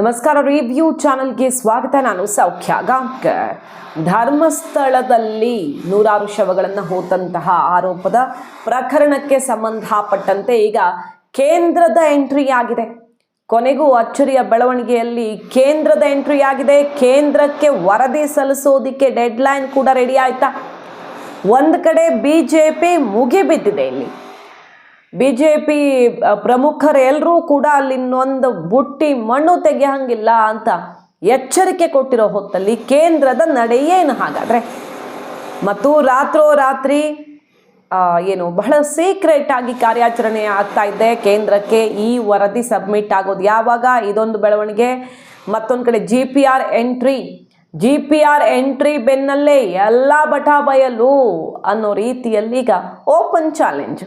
ನಮಸ್ಕಾರ ರಿವ್ಯೂ ಚಾನೆಲ್ಗೆ ಸ್ವಾಗತ. ನಾನು ಸೌಖ್ಯ ಗಾಂಕರ್ ಧರ್ಮಸ್ಥಳದಲ್ಲಿ ನೂರಾರು ಶವಗಳನ್ನು ಹೋದಂತಹ ಆರೋಪದ ಪ್ರಕರಣಕ್ಕೆ ಸಂಬಂಧಪಟ್ಟಂತೆ ಈಗ ಕೇಂದ್ರದ ಎಂಟ್ರಿ ಆಗಿದೆ. ಕೊನೆಗೂ ಅಚ್ಚರಿಯ ಬೆಳವಣಿಗೆಯಲ್ಲಿ ಕೇಂದ್ರದ ಎಂಟ್ರಿ ಆಗಿದೆ. ಕೇಂದ್ರಕ್ಕೆ ವರದಿ ಸಲ್ಲಿಸೋದಿಕ್ಕೆ ಡೆಡ್ಲೈನ್ ಕೂಡ ರೆಡಿ ಆಯ್ತಾ? ಒಂದು ಕಡೆ ಬಿ ಜೆ ಪಿ ಮುಗಿಬಿದ್ದಿದೆ ಇಲ್ಲಿ. ಬಿ ಜೆ ಪಿ ಪ್ರಮುಖರೆಲ್ಲರೂ ಕೂಡ ಅಲ್ಲಿ ಇನ್ನೊಂದು ಬುಟ್ಟಿ ಮಣ್ಣು ತೆಗೆಯಂಗಿಲ್ಲ ಅಂತ ಎಚ್ಚರಿಕೆ ಕೊಟ್ಟಿರೋ ಹೊತ್ತಲ್ಲಿ ಕೇಂದ್ರದ ನಡೆಯೇನು ಹಾಗಾದರೆ. ಮತ್ತು ರಾತ್ರೋರಾತ್ರಿ ಏನು ಬಹಳ ಸೀಕ್ರೆಟ್ ಆಗಿ ಕಾರ್ಯಾಚರಣೆ ಆಗ್ತಾ ಇದೆ. ಕೇಂದ್ರಕ್ಕೆ ಈ ವರದಿ ಸಬ್ಮಿಟ್ ಆಗೋದು ಯಾವಾಗ? ಇದೊಂದು ಬೆಳವಣಿಗೆ. ಮತ್ತೊಂದು ಕಡೆ G P R entry G P R entry ಬೆನ್ನಲ್ಲೇ ಎಲ್ಲ ಬಟಾ ಬಯಲು ಅನ್ನೋ ರೀತಿಯಲ್ಲಿ ಈಗ ಓಪನ್ ಚಾಲೆಂಜ್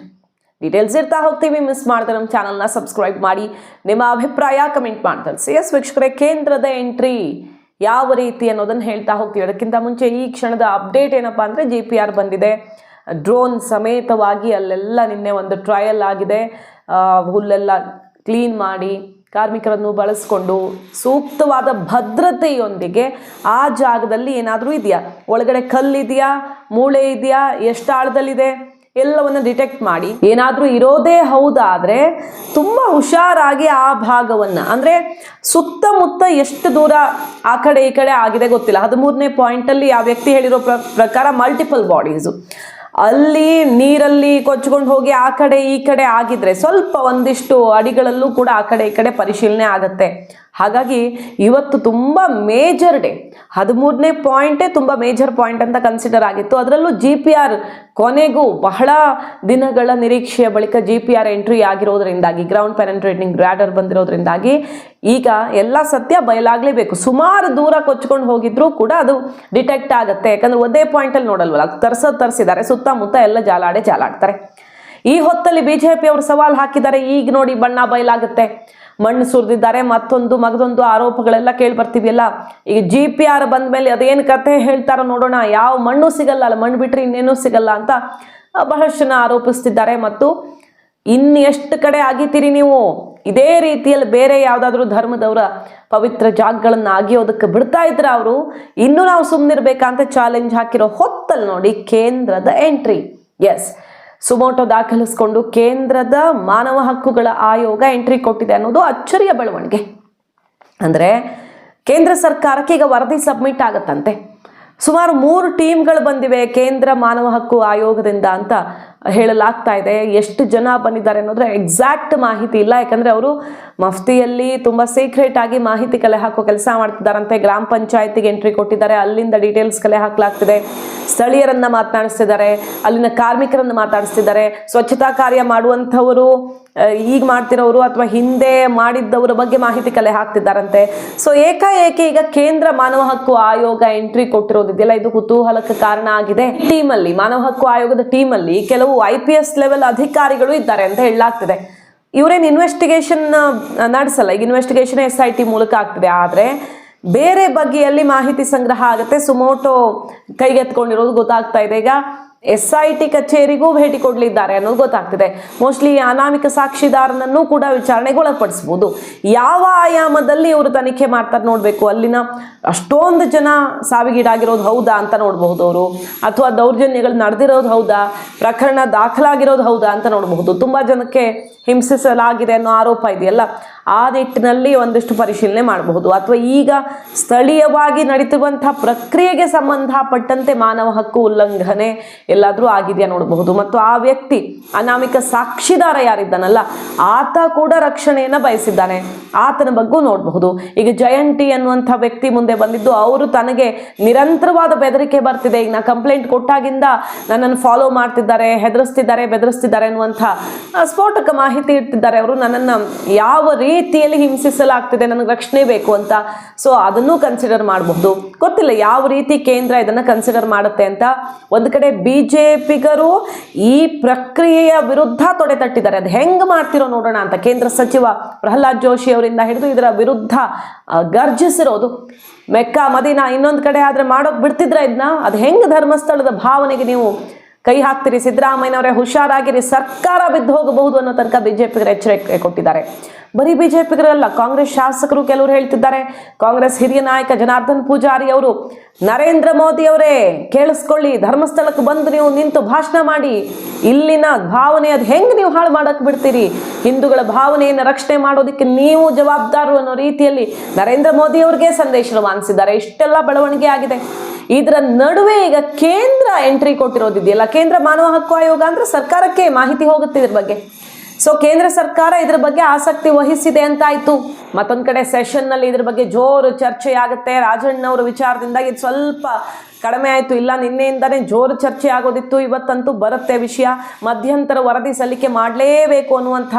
ಡೀಟೇಲ್ಸ್ ಇರ್ತಾ ಹೋಗ್ತೀವಿ. ಮಿಸ್ ಮಾಡಿದ್ರೆ ನಮ್ಮ ಚಾನಲ್ನ ಸಬ್ಸ್ಕ್ರೈಬ್ ಮಾಡಿ. ನಿಮ್ಮ ಅಭಿಪ್ರಾಯ ಕಮೆಂಟ್ ಮಾಡಿ ತಿಳಿಸಿ ಎಸ್ ವೀಕ್ಷಕರೇ, ಕೇಂದ್ರದ ಎಂಟ್ರಿ ಯಾವ ರೀತಿ ಅನ್ನೋದನ್ನು ಹೇಳ್ತಾ ಹೋಗ್ತೀವಿ. ಅದಕ್ಕಿಂತ ಮುಂಚೆ ಈ ಕ್ಷಣದ ಅಪ್ಡೇಟ್ ಏನಪ್ಪ ಅಂದರೆ ಜಿ ಪಿ ಆರ್ ಬಂದಿದೆ. ಡ್ರೋನ್ ಸಮೇತವಾಗಿ ಅಲ್ಲೆಲ್ಲ ನಿನ್ನೆ ಒಂದು ಟ್ರಯಲ್ ಆಗಿದೆ. ಹುಲ್ಲೆಲ್ಲ ಕ್ಲೀನ್ ಮಾಡಿ ಕಾರ್ಮಿಕರನ್ನು ಬಳಸಿಕೊಂಡು ಸೂಕ್ತವಾದ ಭದ್ರತೆಯೊಂದಿಗೆ ಆ ಜಾಗದಲ್ಲಿ ಏನಾದರೂ ಇದೆಯಾ? ಒಳಗಡೆ ಕಲ್ಲಿದೆಯಾ ಮೂಳೆ ಇದೆಯಾ? ಎಷ್ಟು ಆಳದಲ್ಲಿದೆ? ಎಲ್ಲವನ್ನು ಡಿಟೆಕ್ಟ್ ಮಾಡಿ. ಏನಾದರೂ ಇರೋದೇ ಹೌದಾದರೆ ತುಂಬ ಹುಷಾರಾಗಿ ಆ ಭಾಗವನ್ನು, ಅಂದರೆ ಸುತ್ತಮುತ್ತ ಎಷ್ಟು ದೂರ ಆ ಕಡೆ ಈ ಕಡೆ ಆಗಿದೆ ಗೊತ್ತಿಲ್ಲ. ಹದಿಮೂರನೇ ಪಾಯಿಂಟಲ್ಲಿ ಆ ವ್ಯಕ್ತಿ ಹೇಳಿರೋ ಪ್ರ, ಪ್ರಕಾರ ಮಲ್ಟಿಪಲ್ ಬಾಡೀಸು ಅಲ್ಲಿ ನೀರಲ್ಲಿ ಕೊಚ್ಕೊಂಡು ಹೋಗಿ ಆ ಕಡೆ ಈ ಕಡೆ ಆಗಿದ್ರೆ ಸ್ವಲ್ಪ ಒಂದಿಷ್ಟು ಅಡಿಗಳಲ್ಲೂ ಕೂಡ ಆ ಕಡೆ ಈ ಕಡೆ ಪರಿಶೀಲನೆ ಆಗುತ್ತೆ. ಹಾಗಾಗಿ ಇವತ್ತು ತುಂಬ ಮೇಜರ್ ಡೇ ಹದಿಮೂರನೇ ಪಾಯಿಂಟೇ ತುಂಬ ಮೇಜರ್ ಪಾಯಿಂಟ್ ಅಂತ ಕನ್ಸಿಡರ್ ಆಗಿತ್ತು. ಅದರಲ್ಲೂ ಜಿ ಪಿ ಆರ್ ಕೊನೆಗೂ ಬಹಳ ದಿನಗಳ ನಿರೀಕ್ಷೆಯ ಬಳಿಕ ಜಿ ಪಿ ಆರ್ ಎಂಟ್ರಿ ಆಗಿರೋದ್ರಿಂದಾಗಿ ಗ್ರೌಂಡ್ ಪೆನೆಂಟ್ರೇಟಿಂಗ್ ರ್ಯಾಡರ್ ಬಂದಿರೋದ್ರಿಂದಾಗಿ ಈಗ ಎಲ್ಲ ಸತ್ಯ ಬಯಲಾಗಲೇಬೇಕು. ಸುಮಾರು ದೂರ ಕೊಚ್ಕೊಂಡು ಹೋಗಿದ್ರೂ ಕೂಡ ಅದು ಡಿಟೆಕ್ಟ್ ಆಗುತ್ತೆ. ಯಾಕಂದ್ರೆ ಒಂದೇ ಪಾಯಿಂಟಲ್ಲಿ ನೋಡಲ್ವಲ್ಲ ತರ್ಸೋದು ತರಿಸಿದ್ದಾರೆ, ಸುತ್ತಮುತ್ತ ಎಲ್ಲ ಜಾಲಾಡೆ ಜಾಲಾಡ್ತಾರೆ. ಈ ಹೊತ್ತಲ್ಲಿ ಬಿ ಜೆ ಪಿ ಅವರು ಸವಾಲು ಹಾಕಿದ್ದಾರೆ, ಈಗ ನೋಡಿ ಬಣ್ಣ ಬಯಲಾಗುತ್ತೆ. ಮಣ್ಣು ಸುರಿದಿದ್ದಾರೆ. ಮತ್ತೊಂದು ಮಗದೊಂದು ಆರೋಪಗಳೆಲ್ಲ ಕೇಳಿ ಬರ್ತೀವಿಯಲ್ಲ. ಈಗ ಜಿ ಪಿ ಆರ್ ಬಂದ ಮೇಲೆ ಅದೇನು ಕತೆ ಹೇಳ್ತಾರೋ ನೋಡೋಣ. ಯಾವ ಮಣ್ಣು ಸಿಗಲ್ಲ ಅಲ್ಲ, ಮಣ್ಣು ಬಿಟ್ಟರೆ ಇನ್ನೇನೂ ಸಿಗಲ್ಲ ಅಂತ ಬಹಳಷ್ಟು ಆರೋಪಿಸ್ತಿದ್ದಾರೆ. ಮತ್ತು ಇನ್ನು ಎಷ್ಟು ಕಡೆ ಆಗಿದ್ದೀರಿ ನೀವು? ಇದೇ ರೀತಿಯಲ್ಲಿ ಬೇರೆ ಯಾವುದಾದ್ರೂ ಧರ್ಮದವರ ಪವಿತ್ರ ಜಾಗಗಳನ್ನು ಆಗಿಯೋದಕ್ಕೆ ಬಿಡ್ತಾ ಇದ್ರೆ ಅವರು, ಇನ್ನೂ ನಾವು ಸುಮ್ಮನಿರ್ಬೇಕಂತ ಚಾಲೆಂಜ್ ಹಾಕಿರೋ ಹೊತ್ತಲ್ಲಿ ನೋಡಿ ಕೇಂದ್ರದ ಎಂಟ್ರಿ ಎಸ್ ಸುಮೋಟೋ ದಾಖಲಿಸಿಕೊಂಡು ಕೇಂದ್ರದ ಮಾನವ ಹಕ್ಕುಗಳ ಆಯೋಗ ಎಂಟ್ರಿ ಕೊಟ್ಟಿದೆ ಅನ್ನೋದು ಅಚ್ಚರಿಯ ಬೆಳವಣಿಗೆ. ಅಂದರೆ ಕೇಂದ್ರ ಸರ್ಕಾರಕ್ಕೆ ಈಗ ವರದಿ ಸಬ್ಮಿಟ್ ಆಗತ್ತಂತೆ. ಸುಮಾರು ಮೂರು ಟೀಮ್ಗಳು ಬಂದಿವೆ ಕೇಂದ್ರ ಮಾನವ ಹಕ್ಕು ಆಯೋಗದಿಂದ ಅಂತ. ಹೇಳಲಾಗ್ತಾ ಇದೆ. ಎಷ್ಟು ಜನ ಬಂದಿದ್ದಾರೆ ಅನ್ನೋದ್ರ ಎಕ್ಸಾಕ್ಟ್ ಮಾಹಿತಿ ಇಲ್ಲ. ಯಾಕಂದರೆ ಅವರು ಮಫ್ತಿಯಲ್ಲಿ ತುಂಬ ಸೀಕ್ರೆಟ್ ಆಗಿ ಮಾಹಿತಿ ಕಲೆ ಹಾಕೋ ಕೆಲಸ ಮಾಡ್ತಿದ್ದಾರಂತೆ ಗ್ರಾಮ ಪಂಚಾಯತಿಗೆ ಎಂಟ್ರಿ ಕೊಟ್ಟಿದ್ದಾರೆ. ಅಲ್ಲಿಂದ ಡೀಟೇಲ್ಸ್ ಕಲೆ ಹಾಕಲಾಗ್ತಿದೆ. ಸ್ಥಳೀಯರನ್ನ ಮಾತನಾಡಿಸ್ತಿದ್ದಾರೆ. ಅಲ್ಲಿನ ಕಾರ್ಮಿಕರನ್ನು ಮಾತಾಡಿಸ್ತಿದ್ದಾರೆ ಸ್ವಚ್ಛತಾ ಕಾರ್ಯ ಮಾಡುವಂಥವರು ಈಗ ಮಾಡ್ತಿರೋರು ಅಥವಾ ಹಿಂದೆ ಮಾಡಿದ್ದವರ ಬಗ್ಗೆ ಮಾಹಿತಿ ಕಲೆ ಹಾಕ್ತಿದ್ದಾರಂತೆ. ಸೊ ಏಕಾಏಕಿ ಈಗ ಕೇಂದ್ರ ಮಾನವ ಹಕ್ಕು ಆಯೋಗ ಎಂಟ್ರಿ ಕೊಟ್ಟಿರೋದಿದೆಯಲ್ಲ ಇದು ಕುತೂಹಲಕ್ಕೆ ಕಾರಣ ಆಗಿದೆ. ಟೀಮಲ್ಲಿ, ಮಾನವ ಹಕ್ಕು ಆಯೋಗದ ಟೀಮಲ್ಲಿ ಕೆಲವು ಐ ಲೆವೆಲ್ ಅಧಿಕಾರಿಗಳು ಇದ್ದಾರೆ ಅಂತ ಹೇಳಲಾಗ್ತಿದೆ. ಇವರೇನು ಇನ್ವೆಸ್ಟಿಗೇಷನ್ ನಡೆಸಲ್ಲ, ಈಗ ಇನ್ವೆಸ್ಟಿಗೇಷನ್ ಎಸ್ ಐ ಟಿ ಮೂಲಕ ಆಗ್ತಿದೆ. ಆದರೆ ಬೇರೆ ಬಗೆಯಲ್ಲಿ ಮಾಹಿತಿ ಸಂಗ್ರಹ ಆಗುತ್ತೆ. ಸುಮೋಟೋ ಕೈಗೆತ್ಕೊಂಡಿರೋದು ಗೊತ್ತಾಗ್ತಾ ಇದೆ. ಈಗ ಎಸ್ ಐ ಟಿ ಕಚೇರಿಗೂ ಭೇಟಿ ಕೊಡಲಿದ್ದಾರೆ ಅನ್ನೋದು ಗೊತ್ತಾಗ್ತಿದೆ. ಮೋಸ್ಟ್ಲಿ ಅನಾಮಿಕ ಸಾಕ್ಷಿದಾರನನ್ನು ಕೂಡ ವಿಚಾರಣೆಗೆ ಒಳಪಡಿಸ್ಬೋದು. ಯಾವ ಆಯಾಮದಲ್ಲಿ ಇವರು ತನಿಖೆ ಮಾಡ್ತಾರೆ ನೋಡಬೇಕು. ಅಲ್ಲಿನ ಅಷ್ಟೊಂದು ಜನ ಸಾವಿಗೀಡಾಗಿರೋದು ಹೌದಾ ಅಂತ ನೋಡಬಹುದು ಅವರು? ಅಥವಾ ದೌರ್ಜನ್ಯಗಳು ನಡೆದಿರೋದು ಹೌದಾ? ಪ್ರಕರಣ ದಾಖಲಾಗಿರೋದು ಹೌದಾ ಅಂತ ನೋಡಬಹುದು? ತುಂಬ ಜನಕ್ಕೆ ಹಿಂಸಿಸಲಾಗಿದೆ ಅನ್ನೋ ಆರೋಪ ಇದೆಯಲ್ಲ, ಆ ನಿಟ್ಟಿನಲ್ಲಿ ಒಂದಿಷ್ಟು ಪರಿಶೀಲನೆ ಮಾಡಬಹುದು. ಅಥವಾ ಈಗ ಸ್ಥಳೀಯವಾಗಿ ನಡೀತಿರುವಂತಹ ಪ್ರಕ್ರಿಯೆಗೆ ಸಂಬಂಧಪಟ್ಟಂತೆ ಮಾನವ ಹಕ್ಕು ಉಲ್ಲಂಘನೆ ಎಲ್ಲಾದರೂ ಆಗಿದೆಯಾ ನೋಡಬಹುದು? ಮತ್ತು ಆ ವ್ಯಕ್ತಿ ಅನಾಮಿಕ ಸಾಕ್ಷಿದಾರ ಯಾರಿದ್ದಾನಲ್ಲ, ಆತ ಕೂಡ ರಕ್ಷಣೆಯನ್ನು ಬಯಸಿದ್ದಾನೆ. ಆತನ ಬಗ್ಗೂ ನೋಡಬಹುದು. ಈಗ ಜಯಂತಿ ಅನ್ನುವಂಥ ವ್ಯಕ್ತಿ ಮುಂದೆ ಬಂದಿದ್ದು, ಅವರು ತನಗೆ ನಿರಂತರವಾದ ಬೆದರಿಕೆ ಬರ್ತಿದೆ. ಈಗ ನಾ ಕಂಪ್ಲೇಂಟ್ ಕೊಟ್ಟಾಗಿಂದ ನನ್ನನ್ನು ಫಾಲೋ ಮಾಡ್ತಿದ್ದಾರೆ, ಹೆದರಿಸ್ತಿದ್ದಾರೆ, ಬೆದರಿಸ್ತಿದ್ದಾರೆ ಅನ್ನುವಂಥ ಸ್ಫೋಟಕ ಮಾಹಿತಿ ಇಡ್ತಿದ್ದಾರೆ ಅವರು. ನನ್ನನ್ನು ಯಾವ ರೀತಿಯಲ್ಲಿ ಹಿಂಸಿಸಲಾಗ್ತಿದೆ, ನನಗೆ ರಕ್ಷಣೆ ಬೇಕು ಅಂತ. ಸೊ ಅದನ್ನು ಕನ್ಸಿಡರ್ ಮಾಡಬಹುದು ಗೊತ್ತಿಲ್ಲ ಯಾವ ರೀತಿ ಕೇಂದ್ರ ಇದನ್ನು ಕನ್ಸಿಡರ್ ಮಾಡುತ್ತೆ ಅಂತ. ಒಂದು ಕಡೆ ಬಿ ಈ ಪ್ರಕ್ರಿಯೆಯ ವಿರುದ್ಧ ತೊಡೆ ತಟ್ಟಿದ್ದಾರೆ. ಅದು ಹೆಂಗೆ ಮಾಡ್ತಿರೋ ನೋಡೋಣ ಅಂತ ಕೇಂದ್ರ ಸಚಿವ ಪ್ರಹ್ಲಾದ್ ಜೋಶಿ ಅವರಿಂದ ಹಿಡಿದು ಇದರ ವಿರುದ್ಧ ಗರ್ಜಿಸಿರೋದು. ಮೆಕ್ಕ ಮದಿನ ಇನ್ನೊಂದು ಕಡೆ ಆದರೆ ಮಾಡೋಕೆ ಬಿಡ್ತಿದ್ರ ಇದನ್ನ ಅದು ಹೆಂಗೆ ಧರ್ಮಸ್ಥಳದ ಭಾವನೆಗೆ ನೀವು ಕೈ ಹಾಕ್ತೀರಿ. ಸಿದ್ದರಾಮಯ್ಯನವರೇ ಹುಷಾರಾಗಿರಿ. ಸರ್ಕಾರ ಬಿದ್ದು ಹೋಗಬಹುದು ಅನ್ನೋ ತನಕ ಬಿಜೆಪಿಗರ ಎಚ್ಚರಿಕೆ ಕೊಟ್ಟಿದ್ದಾರೆ. ಬರೀ ಬಿಜೆಪಿಗರಲ್ಲ, ಕಾಂಗ್ರೆಸ್ ಶಾಸಕರು ಕೆಲವರು ಹೇಳ್ತಿದ್ದಾರೆ. ಕಾಂಗ್ರೆಸ್ ಹಿರಿಯ ನಾಯಕ ಜನಾರ್ದನ್ ಪೂಜಾರಿ ಅವರು, ನರೇಂದ್ರ ಮೋದಿ ಅವರೇ, ಕೇಳಿಸ್ಕೊಳ್ಳಿ, ಧರ್ಮಸ್ಥಳಕ್ಕೆ ಬಂದು ನೀವು ನಿಂತು ಭಾಷಣ ಮಾಡಿ. ಇಲ್ಲಿನ ಭಾವನೆ ಅದು ಹೆಂಗೆ ನೀವು ಹಾಳು ಮಾಡಕ್ ಬಿಡ್ತೀರಿ? ಹಿಂದೂಗಳ ಭಾವನೆಯನ್ನು ರಕ್ಷಣೆ ಮಾಡೋದಕ್ಕೆ ನೀವು ಜವಾಬ್ದಾರರು ಅನ್ನೋ ರೀತಿಯಲ್ಲಿ ನರೇಂದ್ರ ಮೋದಿ ಅವ್ರಿಗೆ ಸಂದೇಶ ರವಾನಿಸಿದ್ದಾರೆ ಇಷ್ಟೆಲ್ಲ ಬೆಳವಣಿಗೆ ಆಗಿದೆ. ಇದರ ನಡುವೆ ಈಗ ಕೇಂದ್ರ ಎಂಟ್ರಿ ಕೊಟ್ಟಿರೋದಿದೆಯಲ್ಲ, ಕೇಂದ್ರ ಮಾನವ ಹಕ್ಕು ಆಯೋಗ ಅಂದ್ರೆ ಸರ್ಕಾರಕ್ಕೆ ಮಾಹಿತಿ ಹೋಗುತ್ತೆ ಇದ್ರ ಬಗ್ಗೆ. ಸೊ ಕೇಂದ್ರ ಸರ್ಕಾರ ಇದ್ರ ಬಗ್ಗೆ ಆಸಕ್ತಿ ವಹಿಸಿದೆ ಅಂತ ಆಯ್ತು ಮತ್ತೊಂದ್ ಕಡೆ ಸೆಷನ್ನಲ್ಲಿ ಇದ್ರ ಬಗ್ಗೆ ಜೋರು ಚರ್ಚೆ ಆಗುತ್ತೆ ರಾಜಣ್ಣವ್ರ ವಿಚಾರದಿಂದ ಇದು ಸ್ವಲ್ಪ ಕಡಿಮೆ ಆಯಿತು. ಇಲ್ಲ, ನಿನ್ನೆಯಿಂದನೇ ಜೋರು ಚರ್ಚೆ ಆಗೋದಿತ್ತು. ಇವತ್ತಂತೂ ಬರುತ್ತೆ ವಿಷಯ. ಮಧ್ಯಂತರ ವರದಿ ಸಲ್ಲಿಕೆ ಮಾಡಲೇಬೇಕು ಅನ್ನುವಂಥ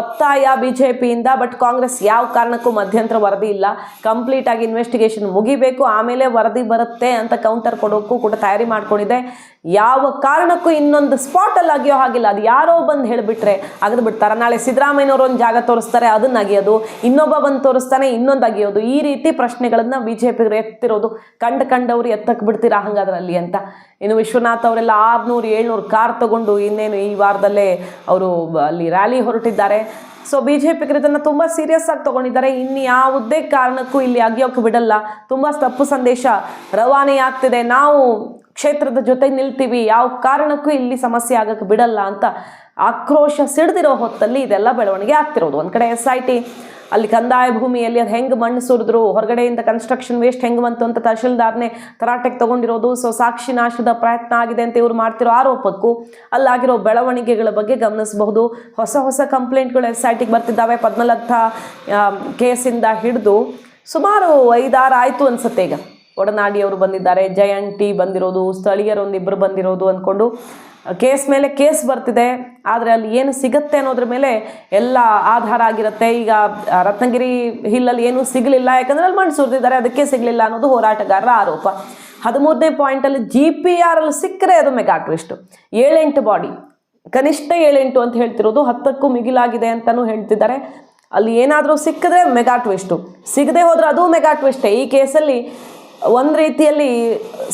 ಒತ್ತಾಯ ಬಿಜೆಪಿಯಿಂದ, ಬಟ್ ಕಾಂಗ್ರೆಸ್ ಯಾವ ಕಾರಣಕ್ಕೂ ಮಧ್ಯಂತರ ವರದಿ ಇಲ್ಲ. ಕಂಪ್ಲೀಟ್ ಆಗಿ ಇನ್ವೆಸ್ಟಿಗೇಷನ್ ಮುಗಿಬೇಕು. ಆಮೇಲೆ ವರದಿ ಬರುತ್ತೆ ಅಂತ ಕೌಂಟರ್ ಕೊಡೋಕ್ಕೂ ಕೂಡ ತಯಾರಿ ಮಾಡ್ಕೊಂಡಿದೆ. ಯಾವ ಕಾರಣಕ್ಕೂ ಇನ್ನೊಂದು ಸ್ಪಾಟಲ್ಲಿ ಅಗಿಯೋ ಹಾಗಿಲ್ಲ. ಅದು ಯಾರೋ ಬಂದು ಹೇಳಿಬಿಟ್ರೆ ಅಗದು ಬಿಡ್ತಾರೆ. ನಾಳೆ ಸಿದ್ದರಾಮಯ್ಯನವರು ಒಂದು ಜಾಗ ತೋರಿಸ್ತಾರೆ, ಅದನ್ನ ಅಗಿಯೋದು. ಇನ್ನೊಬ್ಬ ಬಂದು ತೋರಿಸ್ತಾನೆ, ಇನ್ನೊಂದು ಅಗಿಯೋದು. ಈ ರೀತಿ ಪ್ರಶ್ನೆಗಳನ್ನು ಬಿ ಜೆ ಪಿಗರು ಎತ್ತಿರೋದು. ಕಂಡು ಕಂಡವರು ಎತ್ತಕ್ಕೆ ಬಿಡ್ತೀರಾ. ಹಂಗಾದ್ರಲ್ಲಿ ಅಂತ. ಇನ್ನು ವಿಶ್ವನಾಥ್ ಅವರೆಲ್ಲ ಆರ್ನೂರು, ಏಳ್ನೂರು ಕಾರ್ ತಗೊಂಡು ಇನ್ನೇನು ಈ ವಾರದಲ್ಲೇ ಅವರು ಅಲ್ಲಿ ರ್ಯಾಲಿ ಹೊರಟಿದ್ದಾರೆ. ಸೊ ಬಿ ಜೆ ಪಿಗರು ಇದನ್ನು ತುಂಬ ಸೀರಿಯಸ್ ಆಗಿ ತಗೊಂಡಿದ್ದಾರೆ. ಇನ್ನು ಯಾವುದೇ ಕಾರಣಕ್ಕೂ ಇಲ್ಲಿ ಅಗಿಯೋಕೆ ಬಿಡಲ್ಲ. ತುಂಬ ತಪ್ಪು ಸಂದೇಶ ರವಾನೆ ಆಗ್ತಿದೆ. ನಾವು ಕ್ಷೇತ್ರದ ಜೊತೆ ನಿಲ್ತೀವಿ. ಯಾವ ಕಾರಣಕ್ಕೂ ಇಲ್ಲಿ ಸಮಸ್ಯೆ ಆಗೋಕ್ಕೆ ಬಿಡಲ್ಲ ಅಂತ ಆಕ್ರೋಶ ಸಿಡ್ದಿರೋ ಹೊತ್ತಲ್ಲಿ ಇದೆಲ್ಲ ಬೆಳವಣಿಗೆ ಆಗ್ತಿರೋದು. ಒಂದು ಕಡೆ ಎಸ್ ಐ ಟಿ ಅಲ್ಲಿ ಕಂದಾಯ ಭೂಮಿಯಲ್ಲಿ ಅದು ಹೆಂಗೆ ಮಣ್ಣು ಸುರಿದ್ರು, ಹೊರಗಡೆಯಿಂದ ಕನ್ಸ್ಟ್ರಕ್ಷನ್ ವೇಸ್ಟ್ ಹೆಂಗೆ ಬಂತು ಅಂತ ತಹಶೀಲ್ದಾರ್ನೇ ತರಾಟೆಗೆ ತಗೊಂಡಿರೋದು. ಸೊ ಸಾಕ್ಷಿ ನಾಶದ ಪ್ರಯತ್ನ ಆಗಿದೆ ಅಂತ ಇವರು ಮಾಡ್ತಿರೋ ಆರೋಪಕ್ಕೂ ಅಲ್ಲಾಗಿರೋ ಬೆಳವಣಿಗೆಗಳ ಬಗ್ಗೆ ಗಮನಿಸಬಹುದು. ಹೊಸ ಹೊಸ ಕಂಪ್ಲೇಂಟ್ಗಳು ಎಸ್ ಐ ಟಿಗೆ ಬರ್ತಿದ್ದಾವೆ ಪದ್ಮಲಥ ಕೇಸಿಂದ ಹಿಡಿದು ಸುಮಾರು ಐದಾರು ಆಯಿತು ಅನ್ಸುತ್ತೆ ಈಗ. ಒಡನಾಡಿಯವರು ಬಂದಿದ್ದಾರೆ. ಜಯಂತಿ ಬಂದಿರೋದು ಸ್ಥಳೀಯರೊಂದಿಬ್ಬರು ಬಂದಿರೋದು ಅಂದ್ಕೊಂಡು ಕೇಸ್ ಮೇಲೆ ಕೇಸ್ ಬರ್ತಿದೆ, ಆದರೆ ಅಲ್ಲಿ ಏನು ಸಿಗುತ್ತೆ ಅನ್ನೋದ್ರ ಮೇಲೆ ಎಲ್ಲ ಆಧಾರ ಆಗಿರುತ್ತೆ. ಈಗ ರತ್ನಗಿರಿ ಹಿಲ್ಲಲ್ಲಿ ಏನೂ ಸಿಗಲಿಲ್ಲ, ಯಾಕಂದರೆ ಅಲ್ಲಿ ಮಣ್ಣು ಸುರಿದಿದ್ದಾರೆ, ಅದಕ್ಕೆ ಸಿಗಲಿಲ್ಲ ಅನ್ನೋದು ಹೋರಾಟಗಾರರ ಆರೋಪ. ಹದಿಮೂರನೇ ಪಾಯಿಂಟಲ್ಲಿ ಜಿ ಪಿ ಆರ್ ಸಿಕ್ಕರೆ ಅದು ಮೆಗಾ ಟ್ವಿಸ್ಟ್ ಏಳೆಂಟು ಬಾಡಿ ಕನಿಷ್ಠ ಏಳೆಂಟು ಅಂತ ಹೇಳ್ತಿರೋದು ಹತ್ತಕ್ಕೂ ಮಿಗಿಲಾಗಿದೆ ಅಂತಲೂ ಹೇಳ್ತಿದ್ದಾರೆ. ಅಲ್ಲಿ ಏನಾದರೂ ಸಿಕ್ಕಿದ್ರೆ ಮೆಗಾ ಟ್ವಿಸ್ಟು ಸಿಗದೆ ಹೋದರೆ ಅದು ಮೆಗಾ ಟ್ವಿಸ್ಟೇ ಈ ಕೇಸಲ್ಲಿ ಒಂದು ರೀತಿಯಲ್ಲಿ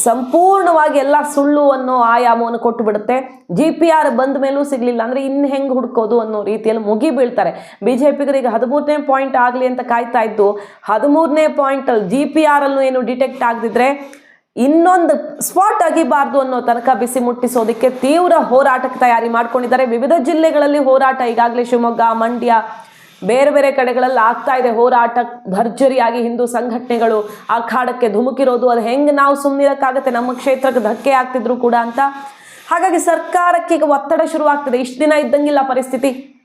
ಸಂಪೂರ್ಣವಾಗಿ ಎಲ್ಲ ಸುಳ್ಳು ಅನ್ನೋ ಆಯಾಮವನ್ನು ಕೊಟ್ಟು ಬಿಡುತ್ತೆ. ಜಿ ಪಿ ಆರ್ ಬಂದ ಮೇಲೂ ಸಿಗಲಿಲ್ಲ ಅಂದರೆ ಇನ್ನು ಹೆಂಗೆ ಹುಡ್ಕೋದು ಅನ್ನೋ ರೀತಿಯಲ್ಲಿ ಮುಗಿ ಬೀಳ್ತಾರೆ. ಬಿ ಜೆ ಪಿಗರಿಗೆ ಹದಿಮೂರನೇ ಪಾಯಿಂಟ್ ಆಗಲಿ ಅಂತ ಕಾಯ್ತಾ ಇದ್ದು, ಹದಿಮೂರನೇ ಪಾಯಿಂಟಲ್ಲಿ ಜಿ ಪಿ ಆರಲ್ಲೂ ಏನು ಡಿಟೆಕ್ಟ್ ಆಗದಿದ್ರೆ ಇನ್ನೊಂದು ಸ್ಪಾಟ್ ಆಗಿಬಾರ್ದು ಅನ್ನೋ ತನಕ ಬಿಸಿ ಮುಟ್ಟಿಸೋದಕ್ಕೆ ತೀವ್ರ ಹೋರಾಟಕ್ಕೆ ತಯಾರಿ ಮಾಡ್ಕೊಂಡಿದ್ದಾರೆ. ವಿವಿಧ ಜಿಲ್ಲೆಗಳಲ್ಲಿ ಹೋರಾಟ ಈಗಾಗಲೇ ಶಿವಮೊಗ್ಗ, ಮಂಡ್ಯ ಬೇರೆ ಬೇರೆ ಕಡೆಗಳಲ್ಲಿ ಆಗ್ತಾ ಇದೆ ಹೋರಾಟ, ಭರ್ಜರಿಯಾಗಿ ಹಿಂದೂ ಸಂಘಟನೆಗಳು ಆ ಅಖಾಡಕ್ಕೆ ಧುಮುಕಿರೋದು. ಅದು ಹೆಂಗೆ ನಾವು ಸುಮ್ಮನಿರಕ್ಕಾಗತ್ತೆ ನಮ್ಮ ಕ್ಷೇತ್ರಕ್ಕೆ ಧಕ್ಕೆ ಆಗ್ತಿದ್ರು ಕೂಡ ಅಂತ. ಹಾಗಾಗಿ ಸರ್ಕಾರಕ್ಕೆ ಈಗ ಒತ್ತಡ ಶುರುವಾಗ್ತದೆ. ಇಷ್ಟು ದಿನ ಇದ್ದಂಗಿಲ್ಲ ಪರಿಸ್ಥಿತಿ.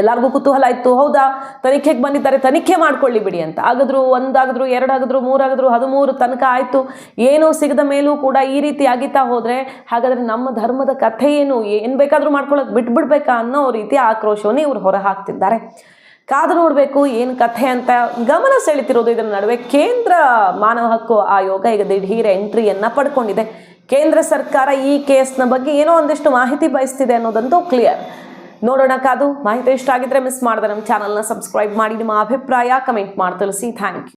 ಎಲ್ಲರಿಗೂ ಕುತೂಹಲ ಇತ್ತು, ಹೌದಾ? ತನಿಖೆಗೆ ಬಂದಿದ್ದಾರೆ, ತನಿಖೆ ಮಾಡ್ಕೊಳ್ಳಿ ಬಿಡಿ ಅಂತ. ಆಗಿದ್ರು ಒಂದಾಗಿದ್ರು, ಎರಡಾಗಿದ್ರು, ಮೂರಾಗಿದ್ರು, ಹದಿಮೂರು ತನಕ ಆಯಿತು. ಏನೂ ಸಿಗದ ಮೇಲೂ ಕೂಡ ಈ ರೀತಿ ಆಗಿತಾ ಹೋದರೆ, ಹಾಗಾದರೆ ನಮ್ಮ ಧರ್ಮದ ಕಥೆ ಏನು? ಏನು ಬೇಕಾದರೂ ಮಾಡ್ಕೊಳ್ಳೋಕೆ ಬಿಟ್ಬಿಡ್ಬೇಕಾ ಅನ್ನೋ ರೀತಿ ಆಕ್ರೋಶವನ್ನು ಇವರು ಹೊರ ಹಾಕ್ತಿದ್ದಾರೆ ಕಾದು ನೋಡಬೇಕು, ಏನು ಕಥೆ ಅಂತ. ಗಮನ ಸೆಳಿತಿರೋದು ಇದರ ನಡುವೆ ಕೇಂದ್ರ ಮಾನವ ಹಕ್ಕು ಆಯೋಗ ಈಗ ದಿಢೀರ್ ಎಂಟ್ರಿಯನ್ನು ಪಡ್ಕೊಂಡಿದೆ. ಕೇಂದ್ರ ಸರ್ಕಾರ ಈ ಕೇಸ್ನ ಬಗ್ಗೆ ಏನೋ ಒಂದಿಷ್ಟು ಮಾಹಿತಿ ಬಯಸ್ತಿದೆ ಅನ್ನೋದಂತೂ ಕ್ಲಿಯರ್ ನೋಡೋಣ ಕಾದು. ಮಾಹಿತಿ ಇಷ್ಟ ಆಗಿದ್ರೆ ಮಿಸ್ ಮಾಡಿದ್ರೆ ನಮ್ಮ ಚಾನಲ್ನ ಸಬ್ಸ್ಕ್ರೈಬ್ ಮಾಡಿ. ನಿಮ್ಮ ಅಭಿಪ್ರಾಯ ಕಮೆಂಟ್ ಮಾಡಿ. ತಿಳಿಸಿ. Thank you